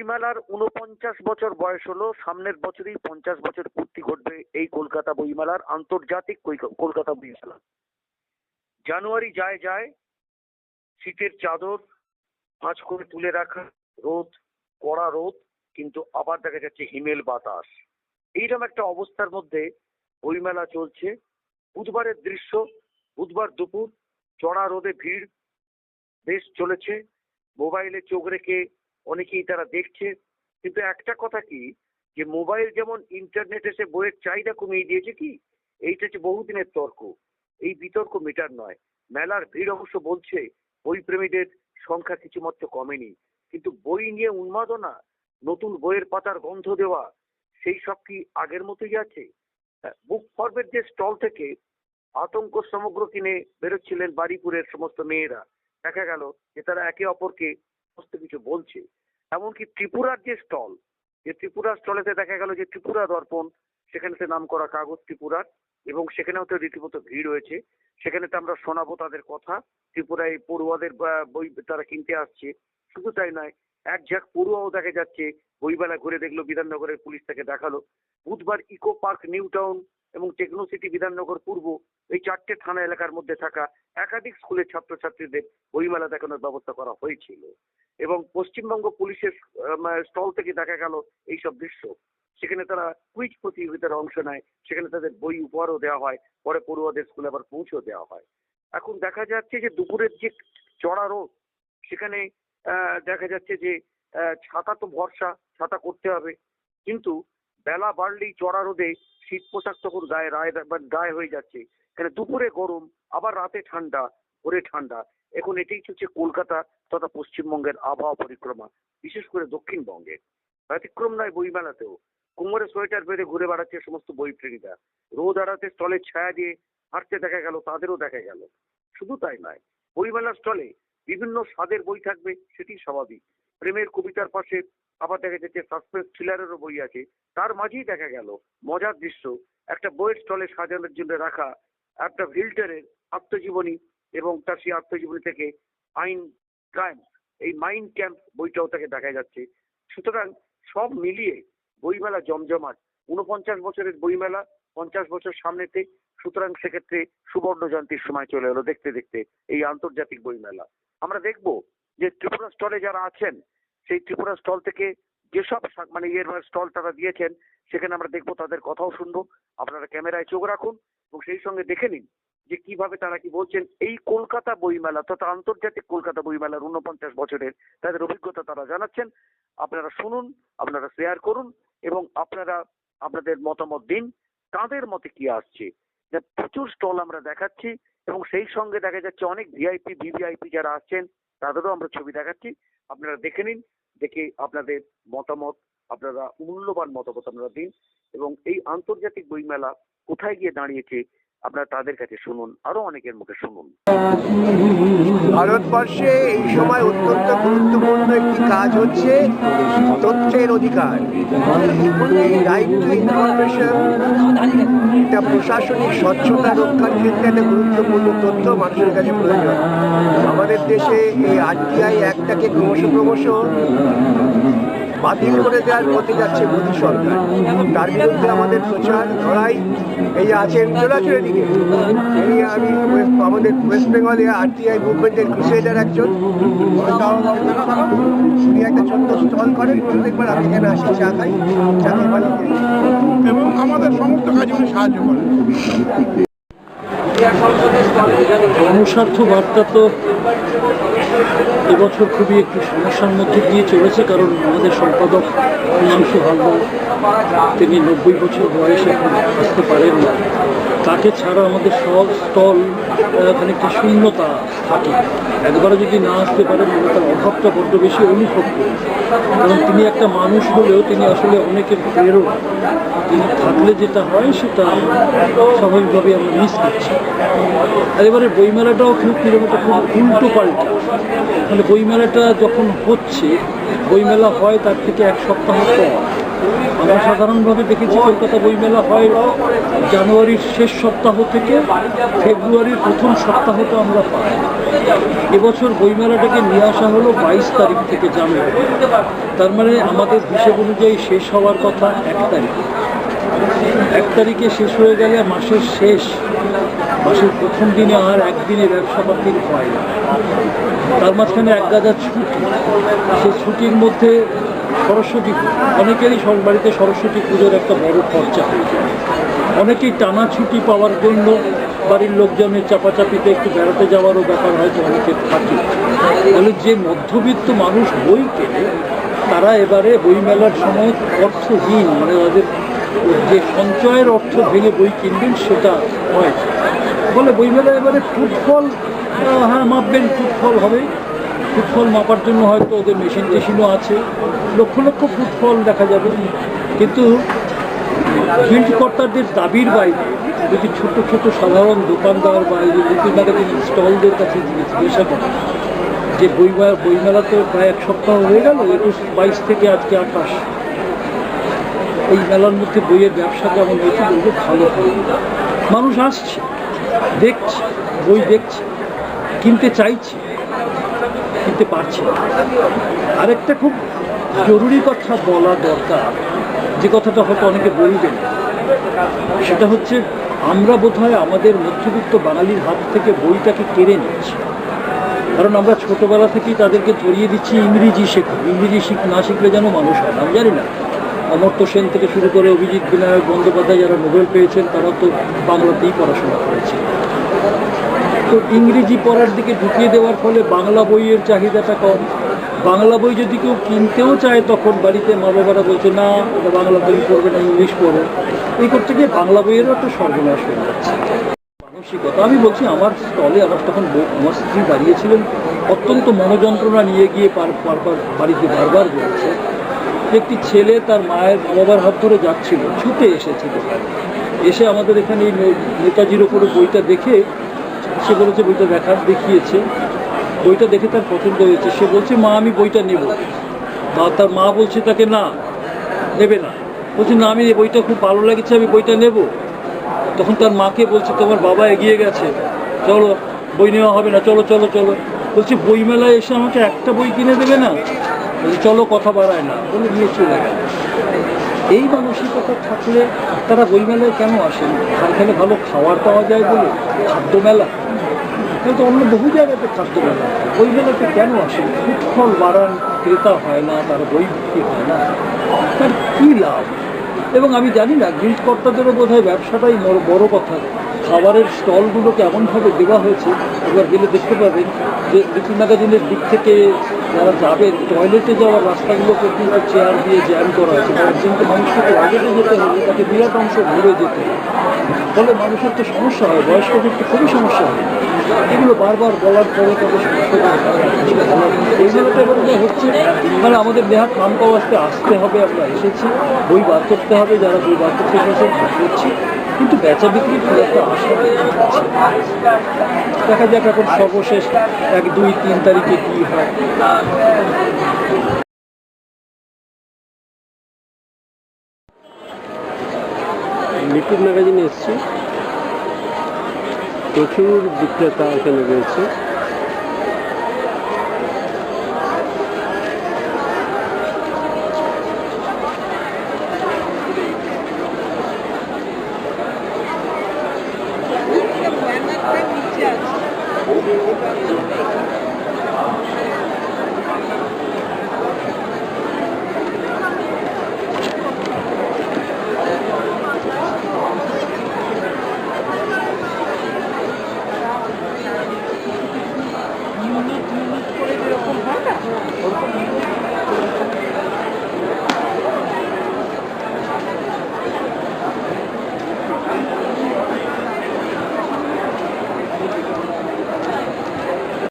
বইমেলার উনপঞ্চাশ বছর বয়স হলো, সামনের বছরই পঞ্চাশ বছর পূর্তি ঘটবে এই কলকাতা বইমেলার আন্তর্জাতিক কলকাতা বইমেলা। জানুয়ারি যায় যায়, শীতের চাদর, ভাঁজ করে তুলে রাখা রোদ, কড়া রোদ, কিন্তু আবার দেখা যাচ্ছে হিমেল বাতাস। এইরকম একটা অবস্থার মধ্যে বইমেলা চলছে। বুধবারের দৃশ্য, বুধবার দুপুর, চড়া রোদে ভিড়, বেশ চলেছে। মোবাইলে চোখ রেখে অনেকেই তারা দেখছে। কিন্তু একটা কথা কি? যে মোবাইল যেমন ইন্টারনেট এসে বইয়ের চাহিদা কমিয়ে দিয়েছে কি? এইটা হচ্ছে বহুদিনের তর্ক। এই বিতর্ক মেটার নয়। মেলার ভিড় অবশ্য বলছে বই প্রেমীদের সংখ্যা কিছুমাত্র কমেনি। কিন্তু বই নিয়ে উন্মাদনা, নতুন বইয়ের পাতার গন্ধ দেওয়া, সেই সব কি আগের মতোই আছে? বুক ফর্মের যে স্টল থেকে আতঙ্ক সমগ্র কিনে বেরোচ্ছিলেন বাড়িপুরের সমস্ত মেয়েরা। দেখা গেল যে তারা একে অপরকে সমস্ত কিছু বলছে। এমনকি ত্রিপুরার যে স্টল, যে ত্রিপুরা স্টলেতে দেখা গেল যে ত্রিপুরা দর্পণ সেখানেতে নাম করা কাগজ ত্রিপুরার, এবং সেখানেও তো রীতিমতো ভিড় হয়েছে সেখানে তো আমরা শোনাবো তাদের কথা। ত্রিপুরায় পড়ুয়াদের বই তারা কিনতে আসছে। শুধু তাই নয়, এক ঝাঁক পড়ুয়াও দেখা যাচ্ছে বইবেলা ঘুরে দেখল, বিধাননগরের পুলিশ তাকে দেখাল। বুধবার ইকো পার্ক, নিউ টাউন এবং টেকনো সিটি বিধাননগর পূর্ব, এই চারটে থানা এলাকার মধ্যে থাকা একাধিক স্কুলের ছাত্রছাত্রীদের বইমেলা দেখানোর ব্যবস্থা করা হয়েছিল। এবং পশ্চিমবঙ্গ পুলিশের স্টল থেকে দেখা গেল এইসব দৃশ্য। সেখানে তারা কুইজ প্রতিযোগিতার অংশ নেয়, সেখানে তাদের বই উপহারও দেওয়া হয়, পরে পড়ুয়াদের স্কুলে আবার পৌঁছেও দেওয়া হয়। এখন দেখা যাচ্ছে যে দুপুরের যে চড়া রোদ, সেখানে দেখা যাচ্ছে যে ছাতা তো ভরসা, ছাতা করতে হবে। কিন্তু বেলা বাড়লেই চড়া রোদে শীত পোশাক তখন গায়ে রায় মানে গায়ে হয়ে যাচ্ছে। এখানে দুপুরে গরম, আবার রাতে ঠান্ডা, ভোরে ঠান্ডা। এখন এটাই হচ্ছে কলকাতা তথা পশ্চিমবঙ্গের আবহাওয়া পরিক্রমা, বিশেষ করে দক্ষিণবঙ্গে। ব্যতিক্রম নয় বইমেলাতেও। কোমরে সোয়েটার বেঁধে ঘুরে বেড়াচ্ছে সমস্ত বই প্রেমীরা রোদ আড়াতে স্টলের ছায়া দিয়ে হাঁটতে দেখা গেল, তাদেরও দেখা গেল। শুধু তাই নয়, বইমেলার স্টলে বিভিন্ন স্বাদের বই থাকবে, সেটি স্বাভাবিক। প্রেমের কবিতার পাশে আবার দেখা যাচ্ছে সাসপেন্স থ্রিলারেরও বই আছে। তার মাঝেই দেখা গেল মজার দৃশ্য, একটা বইয়ের স্টলে সাজানোর জন্য রাখা একটা ভিল্টারের আত্মজীবনী এবং তার সেই আত্মজীবনী থেকে আইন ক্রাইম এই মাইন্ড ক্যাম্প বইটাও তাকে দেখা যাচ্ছে। সুতরাং সব মিলিয়ে বইমেলা জমজমাট। উনপঞ্চাশ বছরের বইমেলা, পঞ্চাশ বছর সামনেতে। সুতরাং সেক্ষেত্রে সুবর্ণ জয়ন্তীর সময় চলে এলো দেখতে দেখতে এই আন্তর্জাতিক বইমেলা। আমরা দেখব যে ত্রিপুরা স্টলে যারা আছেন, সেই ত্রিপুরা স্টল থেকে যেসব মানে ইয়ের স্টল তারা দিয়েছেন, সেখানে আমরা দেখব তাদের কথাও শুনব। আপনারা ক্যামেরায় চোখ রাখুন এবং সেই সঙ্গে দেখে নিন যে কীভাবে তারা কি বলছেন, এই কলকাতা বইমেলা তথা আন্তর্জাতিক কলকাতা বইমেলার উনপঞ্চাশ বছরের তাদের অভিজ্ঞতা তারা জানাচ্ছেন। আপনারা শুনুন, আপনারা শেয়ার করুন এবং আপনারা, আপনাদের মতামত দিন, তাদের মতে কি আসছে। প্রচুর স্টল আমরা দেখাচ্ছি এবং সেই সঙ্গে দেখা যাচ্ছে অনেক ভিআইপি ভিভিআইপি যারা আসছেন, তাদেরও আমরা ছবি দেখাচ্ছি। আপনারা দেখে নিন, দেখে আপনাদের মতামত, আপনারা মূল্যবান মতামত আপনারা দিন এবং এই আন্তর্জাতিক বইমেলা কোথায় গিয়ে দাঁড়িয়েছে আপনারা তাদের কাছে শুনুন, আরও অনেকের মুখে শুনুন। ভারতবর্ষে এই সময় অত্যন্ত গুরুত্বপূর্ণ একটি কাজ হচ্ছে তথ্যের অধিকার। ইনফরমেশন একটা প্রশাসনিক স্বচ্ছতা রক্ষার ক্ষেত্রে একটা গুরুত্বপূর্ণ তথ্য মানুষের কাছে প্রয়োজন। আমাদের দেশে এই আরটিআই একটাকে ক্রমশ ক্রমশ বাতিল করে দেওয়ার পথে যাচ্ছে মোদী সরকার। তার বিরুদ্ধে আমাদের প্রচার লড়াই এই যে আছেন চলাচল এদিকে এই আমি আমাদের ওয়েস্ট বেঙ্গলে আরটিআই মুভমেন্টের ক্রুসেডার একজন। উনি একটা ছোট্ট স্টল করেন প্রত্যেকবার আমি এখানে আসি চা খাই চা এবং আমাদের সমস্ত কাজে উনি সাহায্য করেন। জনস্বার্থ বার্তা তো এবছর খুবই একটু সমস্যার মধ্যে দিয়ে চলেছে, কারণ আমাদের সম্পাদক হিমাংশু হালদার, তিনি নব্বই বছর বয়সে আসতে পারেন না তাকে ছাড়া আমাদের সব স্টল খানিকটা শূন্যতা থাকে। একবারে যদি না আসতে পারেন মানে তার অভাবটা বড্ড বেশি অনুভব করি। কারণ তিনি একটা মানুষ হলেও তিনি আসলে অনেকের প্রেরণা তিনি থাকলে যেটা হয়, সেটা স্বাভাবিকভাবে আমরা মিস করছি। আর এবারে বইমেলাটাও খুব কীরকম একটা খুব উল্টো পাল্টা। মানে বইমেলাটা যখন হচ্ছে, বইমেলা হয় তার থেকে এক সপ্তাহ পর। আমরা সাধারণভাবে দেখেছি কলকাতা বইমেলা হয় জানুয়ারির শেষ সপ্তাহ থেকে ফেব্রুয়ারির প্রথম সপ্তাহ তো আমরা পাই। এবছর বইমেলাটাকে নিয়ে আসা হলো বাইশ তারিখ থেকে জানুয়ারি। তার মানে আমাদের হিসেব অনুযায়ী শেষ হওয়ার কথা এক তারিখে। এক তারিখে শেষ হয়ে গেলে মাসের শেষ, মাসের প্রথম দিনে আর একদিনে ব্যবসা পাতির হয় না। তার মাঝখানে এক গাদা ছুটি। সেই ছুটির মধ্যে সরস্বতী। অনেকেরই সব বাড়িতে সরস্বতী পুজোর একটা বড় খরচা। অনেকেই টানা ছুটি পাওয়ার জন্য বাড়ির লোকজনের চাপাচাপিতে একটু বেড়াতে যাওয়ারও ব্যাপার হয়তো অনেকের থাকে। তাহলে যে মধ্যবিত্ত মানুষ বই কেনে, তারা এবারে বইমেলার সময় অর্থহীন মানে তাদের যে সঞ্চয়ের অর্থ ভেঙে বই কিনবেন, সেটা হয়। ফলে বইমেলা এবারে ফুটফল হ্যাঁ মাপবেন, ফুটফল হবে। ফুটফল মাপার জন্য হয়তো ওদের মেশিন টেশিনও আছে। লক্ষ লক্ষ ফুটফল দেখা যাবে। কিন্তু কর্তাদের দাবির বাইরে যদি ছোট ছোট সাধারণ দোকানদার বা ম্যাগাজিন স্টলদের কাছে জিজ্ঞাসা করে যে বই বইমেলা তো প্রায় এক সপ্তাহ হয়ে গেল, একুশ বাইশ থেকে আজকে আঠাশ। এই মেলার মধ্যে বইয়ের ব্যবসা কেমন হয়েছে বলবে ভালো মানুষ আসছে, দেখছে, বই দেখছে, কিনতে চাইছে। কিনতে পারছে না। আরেকটা খুব জরুরি কথা বলা দরকার, যে কথাটা হয়তো অনেকে বলবেন। সেটা হচ্ছে, আমরা বোধহয় আমাদের মধ্যবিত্ত বাঙালির হাত থেকে বইটাকে কেড়ে নিচ্ছি কারণ আমরা ছোটবেলা থেকেই তাদেরকে ধরিয়ে দিচ্ছি, ইংরেজি শেখো। ইংরেজি শিখ না শিখলে যেন মানুষ হয়। আমি জানি না। অমর্ত্য সেন থেকে শুরু করে অভিজিৎ বিনায়ক বন্দ্যোপাধ্যায় যারা নোবেল পেয়েছেন, তারা তো বাংলাতেই পড়াশোনা করেছে তো ইংরেজি পড়ার দিকে ঢুকিয়ে দেওয়ার ফলে বাংলা বইয়ের চাহিদাটা কম। বাংলা বই যদি কেউ কিনতেও চায়, তখন বাড়িতে মা বাবারা বলছে, না, এটা বাংলা বই পড়বে না, ইংলিশ পড়ো। এই করতে গিয়ে বাংলা বইয়েরও একটা সর্বনাশ হয়ে যাচ্ছে। মানসিকতা, আমি বলছি, আমার স্টলে আমার তখন আমার স্ত্রী দাঁড়িয়েছিলেন অত্যন্ত মনোযন্ত্রণা নিয়ে গিয়ে পার বারবার বাড়িতে বারবার বলছে, একটি ছেলে তার মায়ের বাবার হাত ধরে যাচ্ছিল, ছুটে এসেছিল। এসে আমাদের এখানে এই নেতাজির ওপরে বইটা দেখে সে বলেছে বইটা দেখার, দেখিয়েছে। বইটা দেখে তার পছন্দ হয়েছে। সে বলছে, মা, আমি বইটা নেব। বা তার মা বলছে তাকে, না, নেবে না। বলছে, না, আমি বইটা খুব ভালো লেগেছে, আমি বইটা নেব। তখন তার মাকে বলছে, তোমার বাবা এগিয়ে গেছে। চলো, বই নেওয়া হবে না, চলো চলো চলো। বলছে, বইমেলায় এসে আমাকে একটা বই কিনে দেবে না? বলছে, চলো, কথা বাড়ায় না। বলে নিয়ে চলে গেল। এই মানসিকতা থাকলে তারা বইমেলায় কেন আসেন? এখানে ভালো খাবার পাওয়া যায় বলে? খাদ্য মেলা কিন্তু অন্য বহু জায়গাতে মেলা ওই মেলাতে কেন আসে? ফুটফল বাড়ান ক্রেতা হয় না, তার বই বিক্রি হয় না। তার কী লাভ? এবং আমি জানি না গিল্ড কর্তাদেরও বোধ হয় ব্যবসাটাই বড় কথা। খাবারের স্টলগুলোকে এমনভাবে দেওয়া হয়েছে এবার গেলে দেখতে পাবেন যে লিটল ম্যাগাজিনের দিক থেকে যারা যাবেন, টয়লেটে যাওয়ার রাস্তাগুলোকে কিন্তু চেয়ার দিয়ে জ্যাম করা আছে বা একজনকে মানুষকে টয়লেটে যেতে হলে তাকে বিরাট অংশ ঘুরে যেতে হয় ফলে মানুষের তো সমস্যা হয়, বয়স্কদের তো খুবই সমস্যা হয়। এগুলো বারবার বলার পরে তাদের সমস্যা। এই এবার হচ্ছে মানে আমাদের দেহার কাম পাওয়াতে আসতে হবে, আমরা এসেছি, বই বার করতে হবে, যারা বই বার করতে এসেছেন করছি। কিন্তু বেচা বিক্রি একটা দেখা যাক এখন সর্বশেষ এক, দুই, তিন তারিখে কি হয়। মিটুর ম্যাগাজিনে এসছি। প্রচুর বিক্রেতা এখানে রয়েছে।